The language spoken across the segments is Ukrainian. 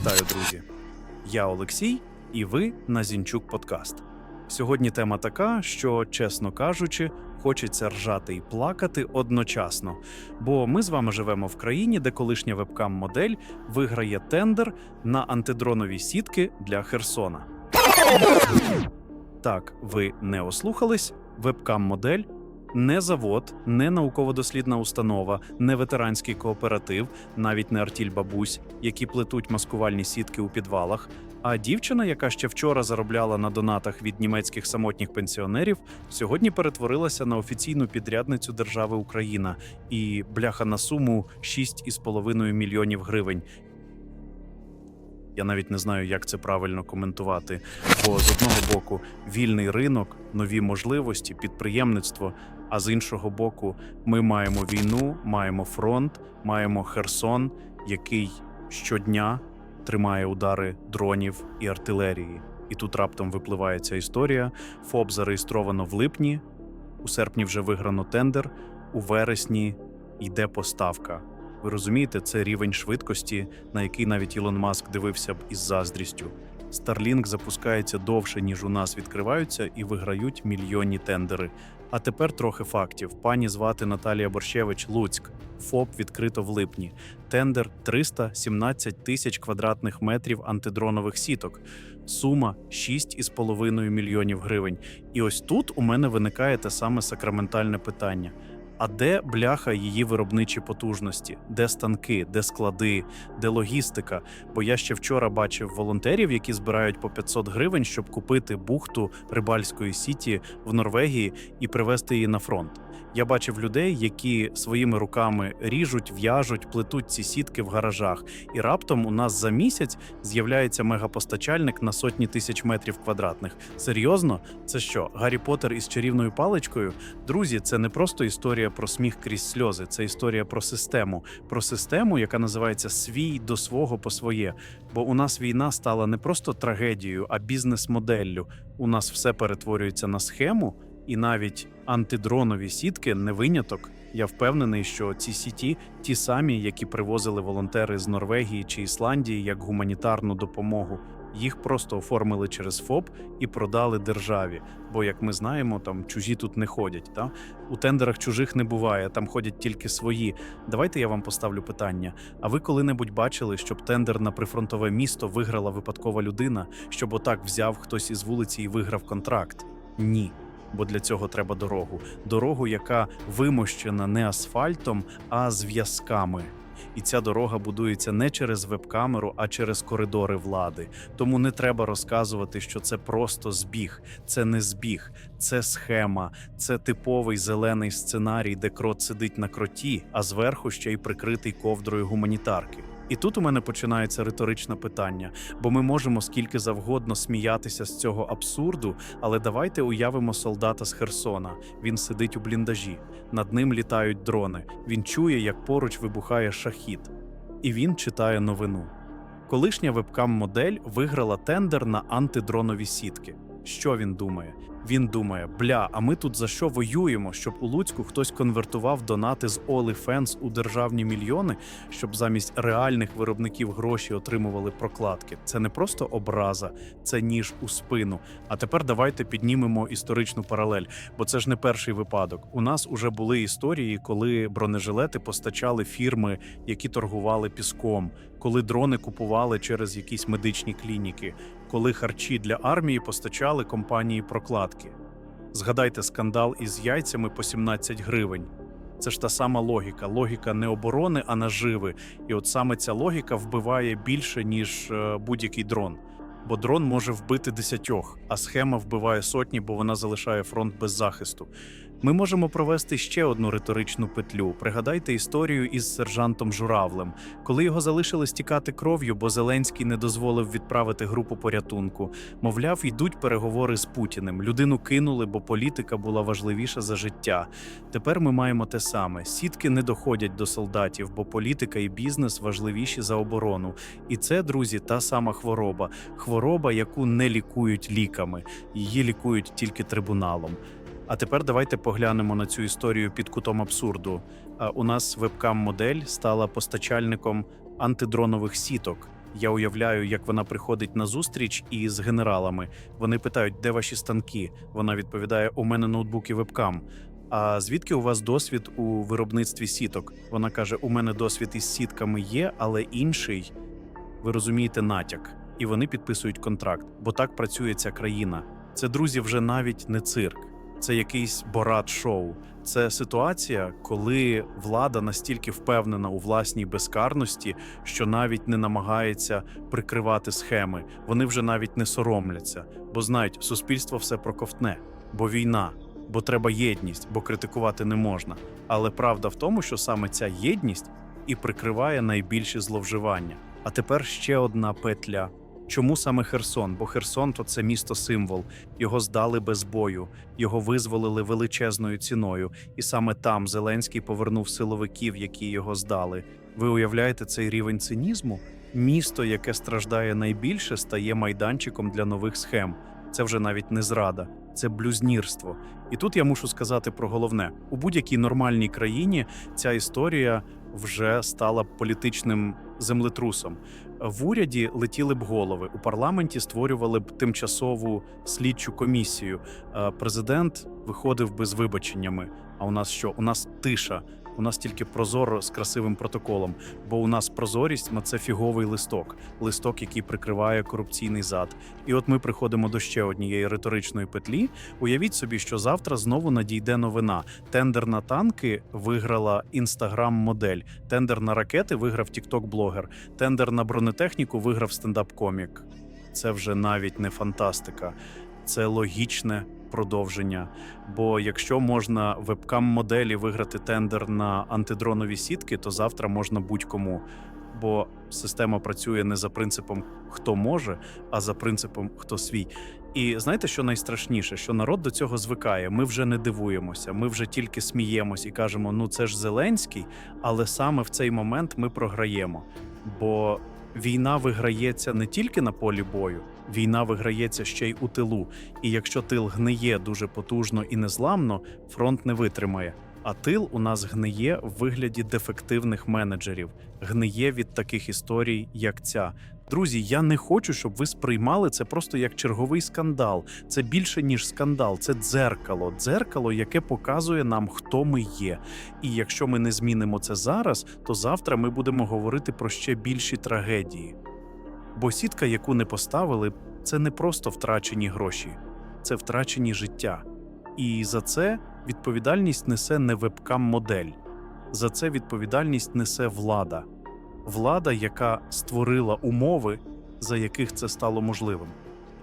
Вітаю, друзі! Я Олексій, і ви на Зінчук Подкаст. Сьогодні тема така, що, чесно кажучи, хочеться ржати і плакати одночасно. Бо ми з вами живемо в країні, де колишня вебкам-модель виграє тендер на антидронові сітки для Херсона. Так, ви не ослухались. Вебкам-модель не завод, не науково-дослідна установа, не ветеранський кооператив, навіть не артіль бабусь, які плетуть маскувальні сітки у підвалах. А дівчина, яка ще вчора заробляла на донатах від німецьких самотніх пенсіонерів, сьогодні перетворилася на офіційну підрядницю держави Україна і бляха на суму 6,5 мільйонів гривень. Я навіть не знаю, як це правильно коментувати. Бо з одного боку вільний ринок, нові можливості, підприємництво. А з іншого боку, ми маємо війну, маємо фронт, маємо Херсон, який щодня тримає удари дронів і артилерії. І тут раптом випливає ця історія. ФОП зареєстровано в липні, у серпні вже виграно тендер, у вересні йде поставка. Ви розумієте, це рівень швидкості, на який навіть Ілон Маск дивився б із заздрістю. Starlink запускається довше, ніж у нас відкриваються, і виграють мільйонні тендери. А тепер трохи фактів. Пані звати Наталія Борщевич Луцьк. ФОП відкрито в липні. Тендер 317 тисяч квадратних метрів антидронових сіток. Сума 6,5 мільйонів гривень. І ось тут у мене виникає те саме сакраментальне питання. А де бляха її виробничі потужності? Де станки, де склади, де логістика? Бо я ще вчора бачив волонтерів, які збирають по 500 гривень, щоб купити бухту рибальської сіті в Норвегії і привезти її на фронт. Я бачив людей, які своїми руками ріжуть, в'яжуть, плетуть ці сітки в гаражах. І раптом у нас за місяць з'являється мегапостачальник на сотні тисяч метрів квадратних. Серйозно, це що? Гаррі Поттер із чарівною паличкою? Друзі, це не просто історія про сміх крізь сльози, це історія про систему, про систему, яка називається свій до свого по своє. Бо у нас війна стала не просто трагедією, а бізнес-моделлю. У нас все перетворюється на схему, і навіть антидронові сітки не виняток. Я впевнений, що ці сіті ті самі, які привозили волонтери з Норвегії чи Ісландії як гуманітарну допомогу. Їх просто оформили через ФОП і продали державі. Бо, як ми знаємо, там чужі тут не ходять. Та у тендерах чужих не буває, там ходять тільки свої. Давайте я вам поставлю питання. А ви коли-небудь бачили, щоб тендер на прифронтове місто виграла випадкова людина, щоб отак взяв хтось із вулиці і виграв контракт? Ні. Бо для цього треба дорогу. Дорогу, яка вимощена не асфальтом, а зв'язками. І ця дорога будується не через веб-камеру, а через коридори влади. Тому не треба розказувати, що це просто збіг. Це не збіг, це схема, це типовий зелений сценарій, де крот сидить на кроті, а зверху ще й прикритий ковдрою гуманітарки. І тут у мене починається риторичне питання, бо ми можемо скільки завгодно сміятися з цього абсурду, але давайте уявимо солдата з Херсона. Він сидить у бліндажі, над ним літають дрони. Він чує, як поруч вибухає шахід, і він читає новину. Колишня вебкам-модель виграла тендер на антидронові сітки. Що він думає? Він думає: бля, а ми тут за що воюємо? Щоб у Луцьку хтось конвертував донати з OnlyFans у державні мільйони, щоб замість реальних виробників гроші отримували прокладки. Це не просто образа, це ніж у спину. А тепер давайте піднімемо історичну паралель, бо це ж не перший випадок. У нас уже були історії, коли бронежилети постачали фірми, які торгували піском, коли дрони купували через якісь медичні клініки, коли харчі для армії постачали компанії прокладки. Згадайте скандал із яйцями по 17 гривень. Це ж та сама логіка, логіка не оборони, а наживи. І от саме ця логіка вбиває більше, ніж е, будь-який дрон. Бо дрон може вбити десятьох, а схема вбиває сотні, бо вона залишає фронт без захисту. Ми можемо провести ще одну риторичну петлю. Пригадайте історію із сержантом Журавлем, коли його залишили стікати кров'ю, бо Зеленський не дозволив відправити групу порятунку. Мовляв, йдуть переговори з Путіним. Людину кинули, бо політика була важливіша за життя. Тепер ми маємо те саме: сітки не доходять до солдатів, бо політика і бізнес важливіші за оборону. І це, друзі, та сама хвороба. Хвороба, яку не лікують ліками, її лікують тільки трибуналом. А тепер давайте поглянемо на цю історію під кутом абсурду. У нас вебкам-модель стала постачальником антидронових сіток. Я уявляю, як вона приходить на зустріч із генералами. Вони питають, де ваші станки. Вона відповідає: у мене ноутбук і вебкам. А звідки у вас досвід у виробництві сіток? Вона каже: У мене досвід із сітками є, але інший. Ви розумієте натяк, і вони підписують контракт, бо так працює ця країна. Це друзі, вже навіть не цирк, це якийсь борат-шоу. Це ситуація, коли влада настільки впевнена у власній безкарності, що навіть не намагається прикривати схеми. Вони вже навіть не соромляться, бо знають, суспільство все проковтне, бо війна, бо треба єдність, бо критикувати не можна. Але правда в тому, що саме ця єдність і прикриває найбільші зловживання. А тепер ще одна петля. Чому саме Херсон? Бо Херсон то це місто символ. Його здали без бою, його визволили величезною ціною, і саме там Зеленський повернув силовиків, які його здали. Ви уявляєте цей рівень цинізму? Місто, яке страждає найбільше, стає майданчиком для нових схем. Це вже навіть не зрада, це блюзнірство. І тут я мушу сказати про головне: у будь-якій нормальній країні ця історія вже стала політичним землетрусом. В уряді летіли б голови, у парламенті створювали б тимчасову слідчу комісію. Е, Президент виходив би з вибаченнями. А у нас що? У нас тиша. У нас тільки прозоро з красивим протоколом, бо у нас прозорість це фіговий листок, листок, який прикриває корупційний зад. І от ми приходимо до ще однієї риторичної петлі. Уявіть собі, що завтра знову надійде новина. Тендер на танки виграла інстаграм-модель. Тендер на ракети виграв тікток-блогер. Тендер на бронетехніку виграв стендап-комік. Це вже навіть не фантастика, це логічне продовження. Бо якщо можна вебкам-моделі виграти тендер на антидронові сітки, то завтра можна будь-кому. Бо система працює не за принципом хто може, а за принципом хто свій. І знаєте, що найстрашніше? Що народ до цього звикає. Ми вже не дивуємося, ми вже тільки сміємось і кажемо: ну це ж Зеленський, але саме в цей момент ми програємо. Бо війна виграється не тільки на полі бою, війна виграється ще й у тилу. І якщо тил гниє дуже потужно і незламно, фронт не витримає. А тил у нас гниє в вигляді дефективних менеджерів, гниє від таких історій, як ця. Друзі, я не хочу, щоб ви сприймали це просто як черговий скандал. Це більше ніж скандал, це дзеркало, дзеркало, яке показує нам, хто ми є. І якщо ми не змінимо це зараз, то завтра ми будемо говорити про ще більші трагедії. Бо сітка, яку не поставили, це не просто втрачені гроші, це втрачені життя. І за це відповідальність несе не вебкам-модель, за це відповідальність несе влада. Влада, яка створила умови, за яких це стало можливим.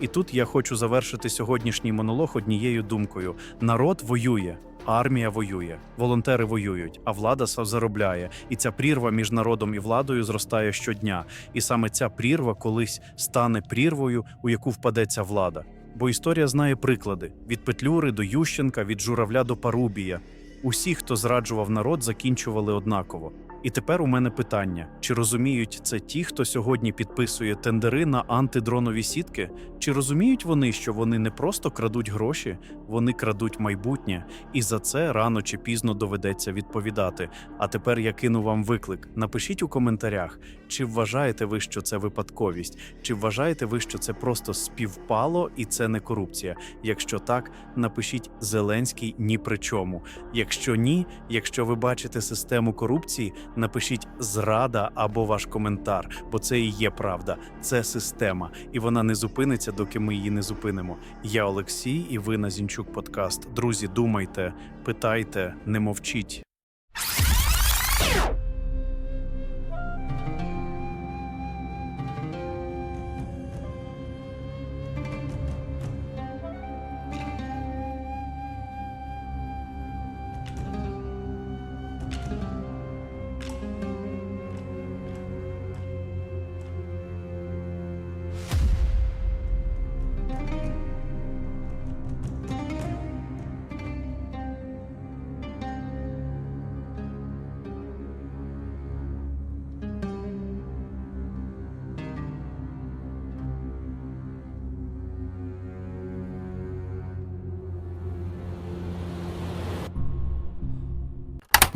І тут я хочу завершити сьогоднішній монолог однією думкою: народ воює, армія воює, волонтери воюють, а влада заробляє. І ця прірва між народом і владою зростає щодня. І саме ця прірва колись стане прірвою, у яку впадеться влада. Бо історія знає приклади: від Петлюри до Ющенка, від журавля до Парубія. Усі, хто зраджував народ, закінчували однаково. І тепер у мене питання: чи розуміють це ті, хто сьогодні підписує тендери на антидронові сітки? Чи розуміють вони, що вони не просто крадуть гроші, вони крадуть майбутнє, і за це рано чи пізно доведеться відповідати. А тепер я кину вам виклик. Напишіть у коментарях, чи вважаєте ви, що це випадковість, чи вважаєте ви, що це просто співпало і це не корупція? Якщо так, напишіть Зеленський ні при чому. Якщо ні, якщо ви бачите систему корупції, напишіть зрада або ваш коментар, бо це і є правда, це система, і вона не зупиниться, доки ми її не зупинимо. Я Олексій, і ви на Зінчук Подкаст. Друзі, думайте, питайте, не мовчіть.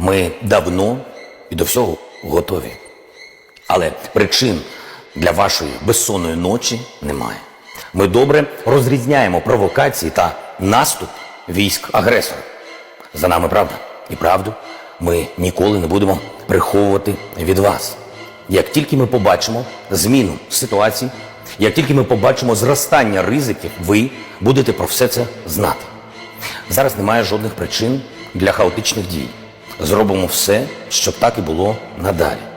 Ми давно і до всього готові. Але причин для вашої безсонної ночі немає. Ми добре розрізняємо провокації та наступ військ агресора. За нами правда. І правду ми ніколи не будемо приховувати від вас. Як тільки ми побачимо зміну ситуації, як тільки ми побачимо зростання ризиків, ви будете про все це знати. Зараз немає жодних причин для хаотичних дій. Зробимо все, щоб так і було надалі.